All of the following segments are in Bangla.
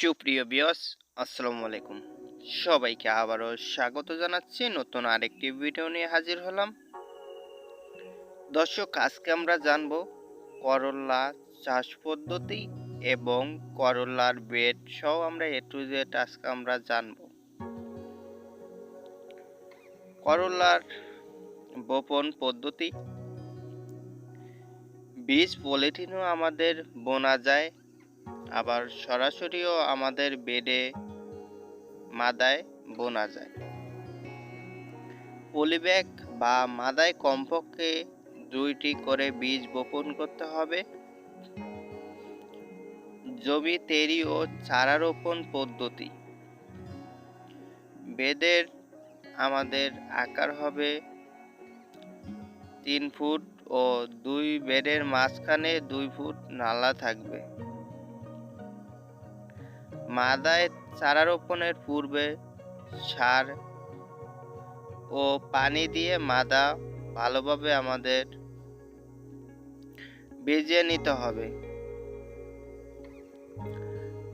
সুপ্রিয় বিয়স আসসালামু আলাইকুম। সবাইকে আবারও স্বাগত জানাচ্ছি, নতুন আরেকটি ভিডিও নিয়ে হাজির হলাম। দর্শক, আজকে আমরা জানব করলা চাষ পদ্ধতি এবং করলার বেড সহ আমরা এ টু জেড আজকে আমরা জানব। করলার বপন পদ্ধতি। বীজ পলিথিনও আমাদের বোনা যায় আবার সরাসরিও আমাদের বেডে মাদায় বোনা যায়। পলিব্যাগ বা মাদায় কমপক্ষে দুইটি করে বীজ বপন করতে হবে। জমি তেরি ও চারা রোপণ পদ্ধতি। বেদের আমাদের আকার হবে তিন ফুট ও দুই বেডের মাঝখানে দুই ফুট নালা থাকবে। মাদায় চারা রোপণের পূর্বে সার ও পানি দিয়ে মাদা ভালোভাবে আমাদের ভিজিয়ে নিতে হবে।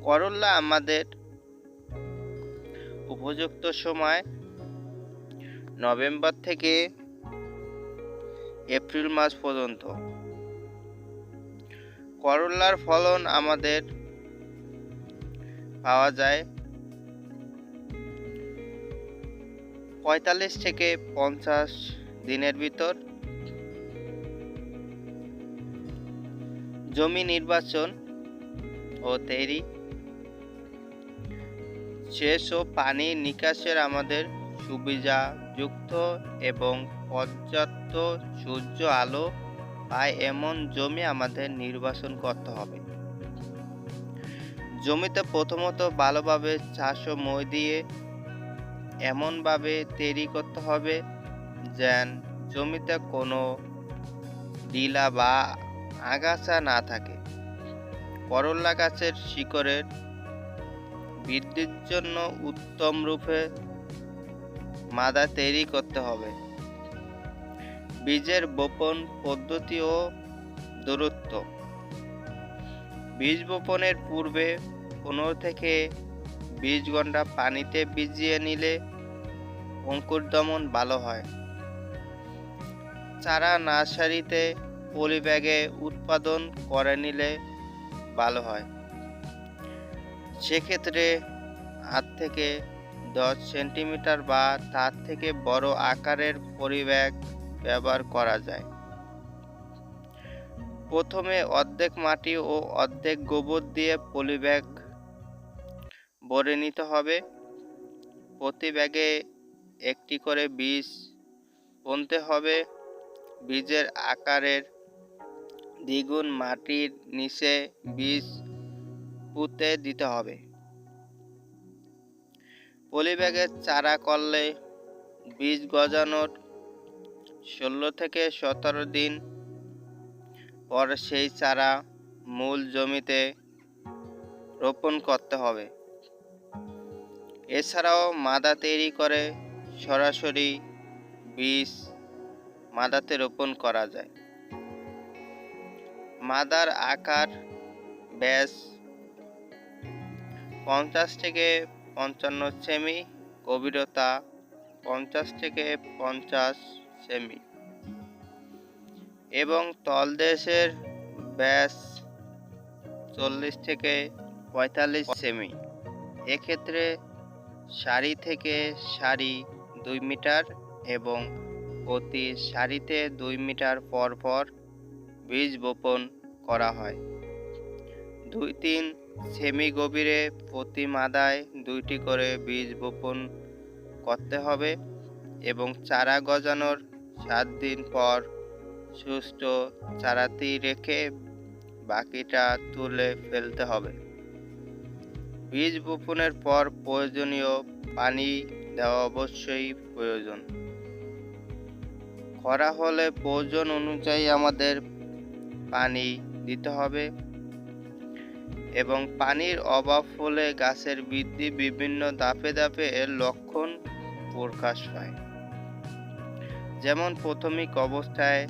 করল্লা আমাদের উপযুক্ত সময় নভেম্বর থেকে এপ্রিল মাস পর্যন্ত। করল্লার ফলন আমাদের পাওয়া যায়। পঁয়তাল্লিশ থেকে পঞ্চাশ দিনের ভিতর জমি নির্বাচন ও তৈরি। সেচ ও পানি নিকাশের আমাদের সুবিধাযুক্ত এবং পর্যাপ্ত সূর্য আলো পায় এমন জমি আমাদের নির্বাচন করতে হবে। জমিতে প্রথমত ভালোভাবে চাষ ও মই দিয়ে এমনভাবে তৈরি করতে হবে যেন জমিতে কোনো ডিলা বা আগাছা না থাকে। করল্লা গাছের শিকড়ের বৃদ্ধির জন্য উত্তম রূপে মাদা তৈরি করতে হবে। বীজের বপন পদ্ধতি ও দূরত্ব। বীজ বপনের পূর্বে পনেরো থেকে বিশ ঘণ্টা পানিতে ভিজিয়ে নিলে অঙ্কুর দমন ভালো হয়। চারা নার্সারিতে পলিব্যাগে উৎপাদন করে নিলে ভালো হয়। সেক্ষেত্রে আট থেকে দশ সেন্টিমিটার বা তার থেকে বড় আকারের পলিব্যাগ ব্যবহার করা যায়। প্রথমে অর্ধেক মাটি ও অর্ধেক গোবর দিয়ে পলিব্যাগ ভরে নিতে হবে। প্রতি ব্যাগে একটি করে বীজ বুনতে হবে। বীজের আকারের দ্বিগুণ মাটির নিচে বীজ পুঁতে দিতে হবে। পলিব্যাগের চারা করলে বীজ গজানোর ষোলো থেকে সতেরো দিন পর সেই চারা মূল জমিতে রোপণ করতে হবে। এছাড়াও মাদা তৈরি করে সরাসরি বীজ মাদাতে রোপণ করা যায়। মাদার আকার, ব্যাস পঞ্চাশ থেকে পঞ্চান্ন সেমি, গভীরতা পঞ্চাশ থেকে পঞ্চাশ সেমি এবং তলদেশের ব্যাস চল্লিশ থেকে পঁয়তাল্লিশ সেমি। এক্ষেত্রে সারি থেকে সারি দুই মিটার এবং প্রতি সারিতে দুই মিটার পর পর বীজ বপন করা হয়। দুই তিন সেমি গভীরে প্রতি মাদায় দুইটি করে বীজ বপন করতে হবে এবং চারা গজানোর সাত দিন পর সুস্থ চারাতি রেখে বাকিটা তুলে ফেলতে হবে। বীজ বপনের পর প্রয়োজনীয় পানি দেওয়া অবশ্যই প্রয়োজন। খরা হলে প্রয়োজন অনুযায়ী আমাদের পানি দিতে হবে এবং পানির অভাব হলে গাছের বৃদ্ধি বিভিন্ন দাপে দাপে এর লক্ষণ প্রকাশ পায়। যেমন প্রাথমিক অবস্থায়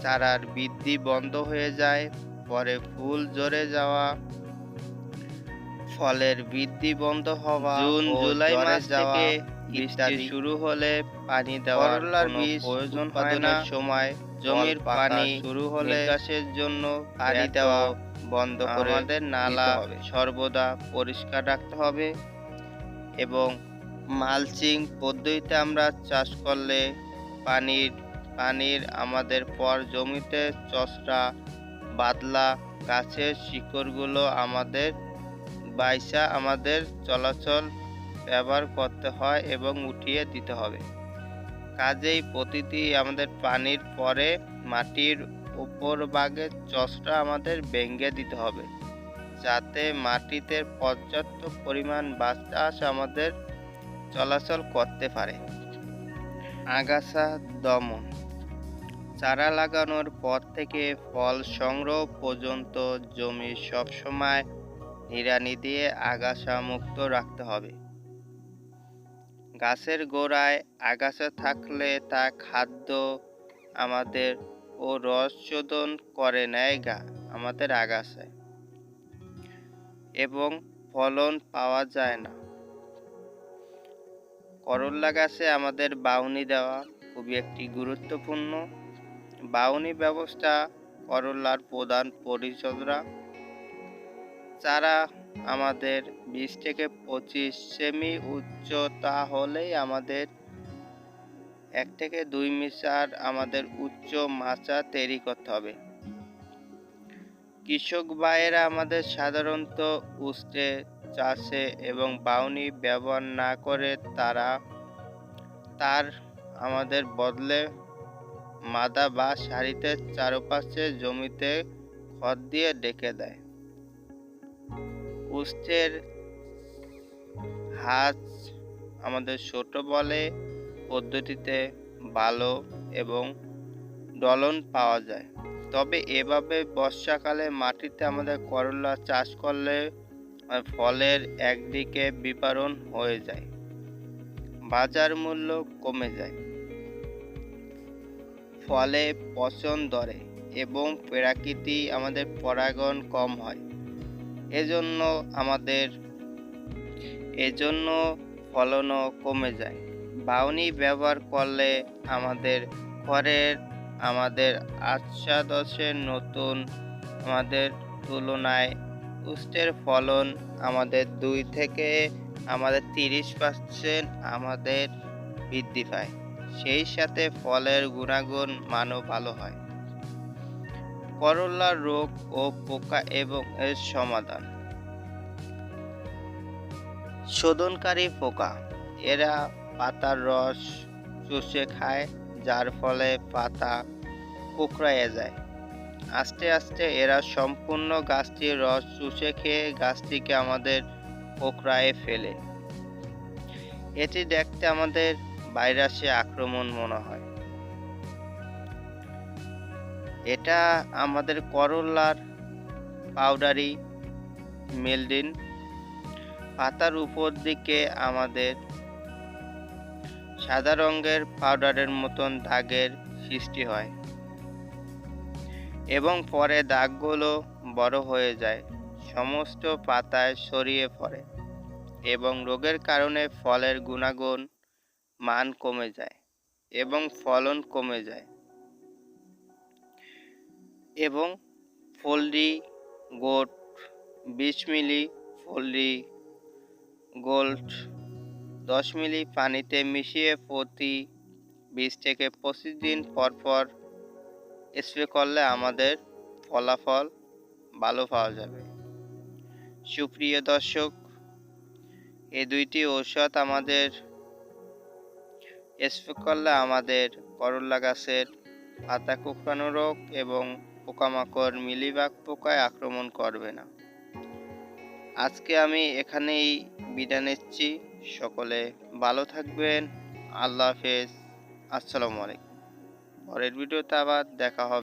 চারার বৃদ্ধি বন্ধ হয়ে যায়, পরে ফুল ঝরে যাওয়া ফলের বৃদ্ধি বন্ধ হওয়া জুন, জুলাই মাস থেকে বৃষ্টি ইত্যাদি। শুরু হলে পানি দেওয়ার করলার বীজ প্রয়োজন উৎপাদনের সময় জমির পানি শুরু হলে নিকাশের জন্য পানি দেওয়া বন্ধ করে আমাদের নালা সর্বদা পরিষ্কার রাখতে হবে এবং মালচিং পদ্ধতিতে আমরা চাষ করলে পানির পানির আমাদের পর জমিতে চসরা বাদলা গাছের শিকড়গুলো আমাদের বাইসা আমাদের চলাচল ব্যবহার করতে হয় এবং উঠিয়ে দিতে হবে। কাজেই প্রতিটি আমাদের পানির পরে মাটির উপর ভাগে চসরা আমাদের ভেঙে দিতে হবে, যাতে মাটিতে পর্যাপ্ত পরিমাণ বাতাস আমাদের চলাচল করতে পারে। আগাছা দমন, চারা লাগানোর পর থেকে ফল সংগ্রহ পর্যন্ত জমি সবসময় নিড়ানি দিয়ে আগাছা মুক্ত রাখতে হবে। গাছের গোড়ায় আগাছা থাকলে তা খাদ্য আমাদের ও রস শোধন করে নেয় গা, আমাদের আগাছায়। এবং ফলন পাওয়া যায় না। করল্লা গাছে আমাদের বাউনি দেওয়া খুবই একটি গুরুত্বপূর্ণ। বাউনি ব্যবস্থা করল্লার প্রধান পরিচর্যা চারা আমাদের বিশ থেকে পঁচিশ সেমি উচ্চতা হলেই আমাদের এক থেকে দুই মিটার আমাদের উচ্চ মাচা তৈরি করতে হবে। কৃষক ভাইয়েরা আমাদের সাধারণত উস্তে চাষে এবং বাউনি ব্যবহার না করে তারা তার আমাদের বদলে মাদা বা সারিতে চারপাশে জমিতে খড় দিয়ে ডেকে দেয়। উস্তের হাঁস আমাদের ছোট বলে পদ্ধতিতে ভালো এবং ডলন পাওয়া যায়। তবে এভাবে বর্ষাকালে মাটিতে আমাদের করলা চাষ করলে ফলের একদিকে বিপারণ হয়ে যায়, বাজার মূল্য কমে যায়। ফলে পচন ধরে এবং প্রাকৃতি আমাদের পরাগণ কম হয়। এজন্য আমাদের, এজন্য ফলনও কমে যায়। বাউনি ব্যবহার করলে আমাদের খড়ের আমাদের আচ্ছাদশের নতুন, আমাদের তুলনায় উস্তের ফলন আমাদের দুই থেকে আমাদের তিরিশ পার্সেন্ট আমাদের বৃদ্ধি পায়। সেই সাথে ফলের গুণাগুণ মানও ভালো হয়। করল্লার রোগ ও পোকা এবং এর সমাধান। শোধনকারী পোকা। এরা পাতার রস চুষে খায়, যার ফলে পাতা কুকড়াইয়ে যায়। আস্তে আস্তে এরা সম্পূর্ণ গাছটির রস চুষে খেয়ে গাছটিকে আমাদের কোকড়ায় ফেলে। এটি দেখতে আমাদের ভাইরাসে আক্রমণ মনে হয়। এটা আমাদের করল্লার পাউডারি মেলডিন পাতার উপর দিকে আমাদের সাদা রঙের পাউডারের মতন দাগের সৃষ্টি হয় এবং পরে দাগগুলো বড় হয়ে যায়, সমস্ত পাতায় ছড়িয়ে পড়ে এবং রোগের কারণে ফলের গুণাগুণ মান কমে যায় এবং ফলন কমে যায়। এবং ফোল্ডি গোট, বিশ মিলি ফোল্ডি গোল্ড, দশ মিলি পানিতে মিশিয়ে প্রতি বিশ থেকে পঁচিশ দিন পর পর স্প্রে করলে আমাদের ফলাফল ভালো পাওয়া যাবে। সুপ্রিয় দর্শক এই দুইটি ঔষধ আমাদের স্প্রে করলে আমাদের করল্লা গাছের পাতা কুকড়ানো রোগ এবং পোকামাকড় মিলিবাগ পোকায় আক্রমণ করবে না। আজকে আমি এখানেই বিদায় নিচ্ছি। সকলে ভালো থাকবেন। আল্লাহ হাফেজ। আসসালামু আলাইকুম। পরের ভিডিওতে আবার দেখা হবে।